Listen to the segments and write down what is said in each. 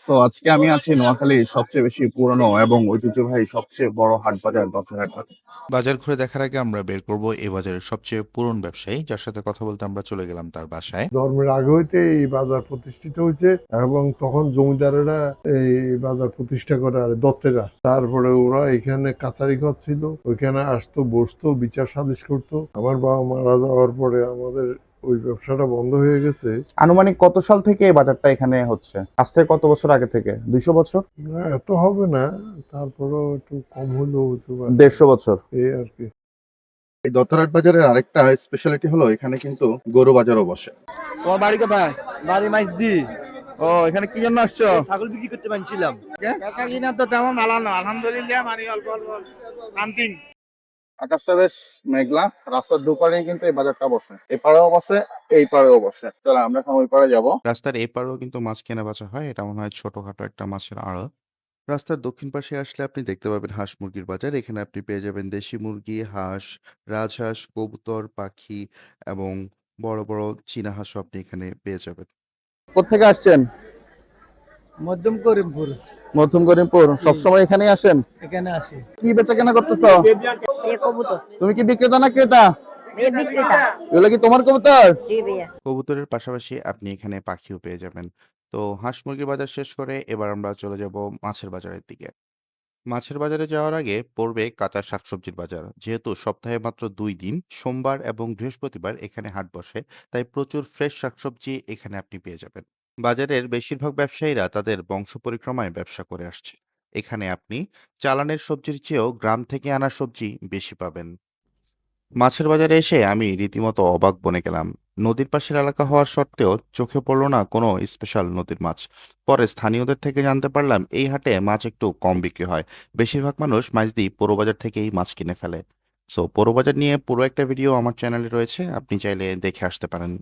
So আজকে আমি আছি নোয়াখালীর সবচেয়ে বেশি পুরনো এবং ঐতিহ্যবাহী সবচেয়ে বড় হাট বাজার দত্তহাট হাট বাজার ঘুরে দেখার আগে আমরা বের করব এই বাজারের সবচেয়ে পুরন ব্যবসায়ী যার সাথে কথা বলতে আমরা চলে গেলাম তার বাসায়। ধর্মের আগে হইতে এই বাজার প্রতিষ্ঠিত হয়েছে এবং তখন জমিদারেরা এই বাজার প্রতিষ্ঠা করে আর দত্তেরা। তারপরে ওরা এখানে কাছারি ঘর ছিল ওইখানে আসতো বসতো বিচার সালিশ করতো। আমার বাবা মারা যাওয়ার পরে আমাদের ওই ব্যবসাটা বন্ধ হয়ে গেছে। আনুমানিক কত সাল থেকে এই বাজারটা এখানে হচ্ছে? আজ থেকে কত বছর আগে থেকে? দুইশো বছর? না এত হবে না তারপরেও একটু কম হলেও হতে পারে। দেড়শো বছর। এই আর কি। এই দত্তহাট বাজারের আরেকটা স্পেশালিটি হলো এখানে কিন্তু গরু বাজারও বসে। তোমার বাড়ি কোথায়? বাড়ি মাইজদি। ও এখানে কি জন্য আসছো? ছাগল বিক্রি করতে পারছিলাম কাকা কিনা তো তেমন ভালো না আলহামদুলিল্লাহ মানে অল্প অল্প আকাশটা বেশ মেঘলা রাস্তার দুপারে কিন্তু এই বাজারটা বসে। এই পাড়েও বসে এই পাড়েও বসে। চলো আমরা এখন ওই পাড়ে যাব। রাস্তার এপারেও কিন্তু মাছ কেনা বেচা হয়। এটা মনে হয় ছোটখাটো একটা মাছের আড়ত রাস্তার দক্ষিণ পাশে আসলে আপনি দেখতে পাবেন হাঁস মুরগির বাজার। এখানে আপনি পেয়ে যাবেন দেশি মুরগি হাঁস রাজহাঁস কবুতর পাখি এবং বড় বড় চীনা হাঁসও আপনি এখানে পেয়ে যাবেন। কোথেকে আসছেন? মধ্যম করিমপুর। মধ্যম করিমপুর। সবসময় এখানে আসেন? এখানে আসি। কি বেচা কেনা করতেছ? তুমি কি বিক্রেতা না ক্রেতা? কি তোমার কবুতরের পাশাপাশি আপনি এখানে পাখিও পেয়ে যাবেন। তো হাঁস মুরগির বাজার শেষ করে এবার আমরা চলে যাব মাছের বাজারের দিকে। মাছের বাজারে যাওয়ার আগে পড়বে কাঁচা শাকসবজির বাজার। যেহেতু সপ্তাহে মাত্র দুই দিন সোমবার এবং বৃহস্পতিবার এখানে হাট বসে তাই প্রচুর ফ্রেশ শাকসবজি এখানে আপনি পেয়ে যাবেন। বাজারের বেশিরভাগ ব্যবসায়ীরা তাদের বংশ পরিক্রমায় ব্যবসা করে আসছে। এখানে আপনি চালানের সবজির চেয়েও গ্রাম থেকে আনা সবজি বেশি পাবেন। মাছের বাজারে এসে আমি রীতিমতো অবাক বনে গেলাম। নদীর পাশের এলাকা হওয়ার সত্ত্বেও চোখে পড়ল না কোনো স্পেশাল নদীর মাছ। পরে স্থানীয়দের থেকে জানতে পারলাম, এই হাটে মাছ একটু কম বিক্রি হয়। বেশিরভাগ মানুষ মাছদি পৌর বাজার থেকেই মাছ কিনে ফেলে। সো পৌর বাজার নিয়ে পুরো একটা ভিডিও আমার চ্যানেলে রয়েছে। আপনি চাইলে দেখে আসতে পারেন।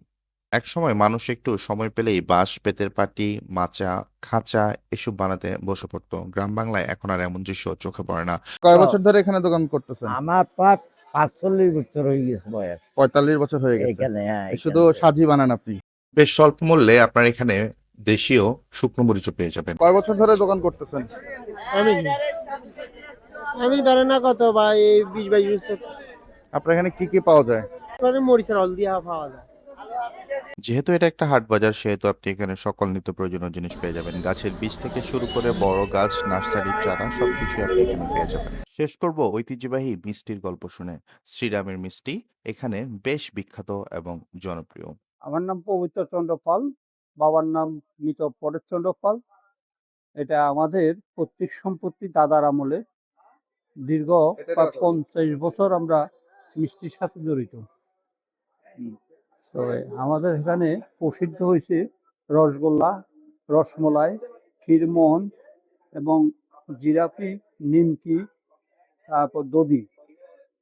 এক সময় মানুষ একটু সময় পেলেই বাঁশ পেতের পাটি মাচা খাঁচা এসব বানাতে বসে পড়তো। গ্রাম বাংলায় এখন আর এমন দৃশ্য চোখে পড়ে না। কয় বছর ধরে এখানে দোকান করতেছেন? আমার প্রায় পাঁচচল্লিশ বছর হয়ে গেছে বয়স। পঁয়তাল্লিশ বছর হয়ে গেছে। এখানে হ্যাঁ শুধু সাজি বানান আপনি? বেশ স্বল্প মূল্যে আপনার এখানে দেশীয় শুকনো মরিচও পেয়ে যাবেন। কয় বছর ধরে দোকান করতেছেন? আমি আমি ধরে না কত বা এই বিশ বাইশ বছর। আপনার এখানে কি কি পাওয়া যায়? মরিচের হলদি পাওয়া যায়। যেহেতু এটা একটা হাট বাজার সেহেতু আপনি এখানে সকল নিত্য প্রয়োজনীয় জিনিস পেয়ে যাবেন। গাছের বীজ থেকে শুরু করে বড় গাছ নার্সারির চারা সবকিছু আপনি এখানে পেয়ে যাবেন। শেষ করব ঐতিহ্যবাহী মিষ্টির গল্প শুনে। শ্রীরামের মিষ্টি এখানে বেশ বিখ্যাত এবং জনপ্রিয়। আমার নাম পবিত্র চন্দ্র পাল বাবার নাম মৃত পরেশচন্দ্র পাল। এটা আমাদের পৈতৃক সম্পত্তি দাদার আমলে। দীর্ঘ পঞ্চাশ বছর আমরা মিষ্টির সাথে জড়িত। তো আমাদের এখানে প্রসিদ্ধ হয়েছে রসগোল্লা, রসমলাই, ক্ষীরমোহন এবং জিরাপি নিমকি, তারপর দধি।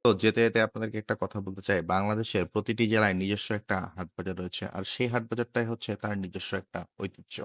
তো যেতে যেতে আপনাদেরকে একটা কথা বলতে চাই। বাংলাদেশের প্রতিটি জেলায় নিজস্ব একটা হাট বাজার রয়েছে, আর সেই হাট বাজারটাই হচ্ছে তার নিজস্ব একটা ঐতিহ্য।